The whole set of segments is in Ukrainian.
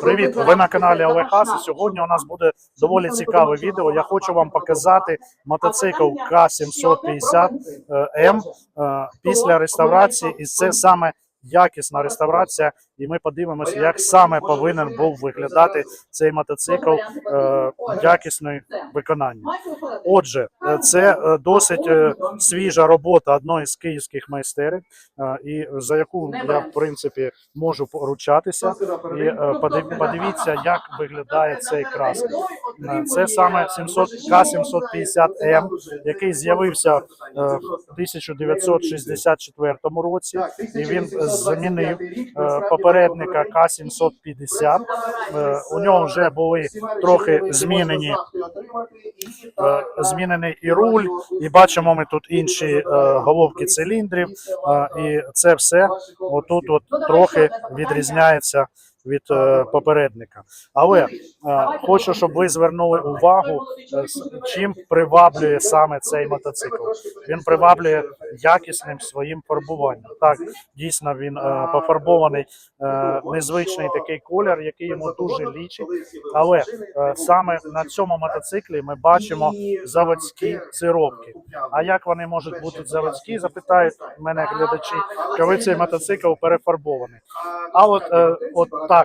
Привіт! Ви на каналі Олег Хас. Сьогодні у нас буде доволі цікаве відео. Я хочу вам показати мотоцикл К750 М е, після реставрації, і це саме якісна реставрація. І ми подивимося, як саме повинен був виглядати цей мотоцикл е, якісної виконання. Отже, е, це е, досить е, свіжа робота одної з київських майстерів, і за яку я в принципі можу поручатися. І подивіться, як виглядає цей красний. Е, Це саме 700 К750М, який з'явився е, в 1964 році. І він замінив е, попередника К750. Е, У нього вже були трохи змінені е, змінений і руль, і бачимо ми тут інші е, головки циліндрів, е, і це все отут от трохи відрізняється від е, попередника. Але е, хочу, щоб ви звернули увагу, е, чим приваблює саме цей мотоцикл. Він приваблює якісним своїм фарбуванням. Так, дійсно він пофарбований незвичний такий колір, який йому дуже лічить. Але саме на цьому мотоциклі ми бачимо заводські цировки. А як вони можуть бути заводські? Запитають мене глядачі, коли цей мотоцикл перефарбований. А от, от так,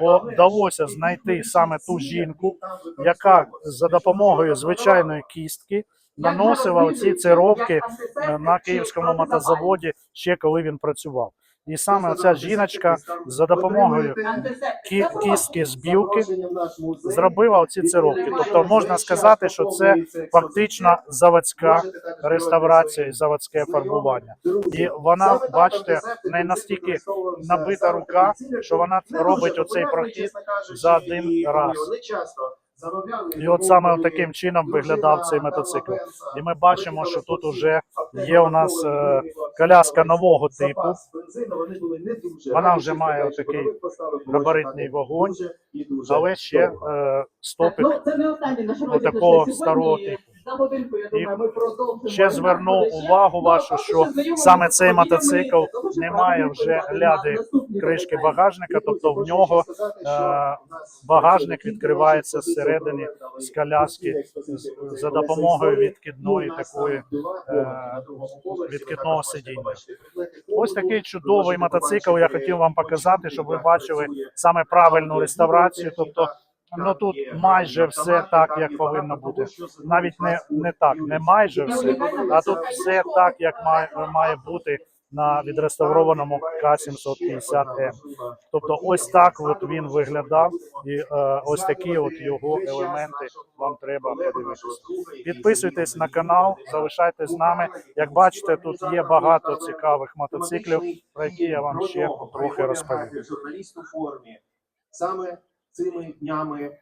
бо вдалося знайти саме ту жінку, яка за допомогою звичайної кістки наносила ці цировки е, на київському мотозаводі ще коли він працював. І саме ця жіночка за допомогою кі- кістки з білки зробила оці цировки. Тобто можна сказати, що це фактично заводська реставрація і заводське фарбування. І вона, бачите, в неї настільки набита рука, що вона робить оцей прохід за один раз. І от саме таким чином виглядав цей мотоцикл. І ми бачимо, що тут уже є у нас е, коляска нового типу. Вона вже має отакий габаритний вогонь, але ще е, стопик отакого старого типу. І ще зверну увагу вашу, що саме цей мотоцикл не має вже ляди кришки багажника, тобто в нього е, багажник відкривається зсередини з коляски за допомогою відкидної такої е, відкидного сидіння. Ось такий чудовий мотоцикл. Я хотів вам показати, щоб ви бачили саме правильну реставрацію. Тобто, ну тут майже все так, як повинно бути. Навіть не, не так, не майже все, а тут все так, як має, має бути на відреставрованому К750М. Тобто, ось так от він виглядав, і е, ось такі от його елементи вам треба подивитися. Підписуйтесь на канал, залишайтесь з нами. Як бачите, тут є багато цікавих мотоциклів, про які я вам ще трохи розповім. Саме цими днями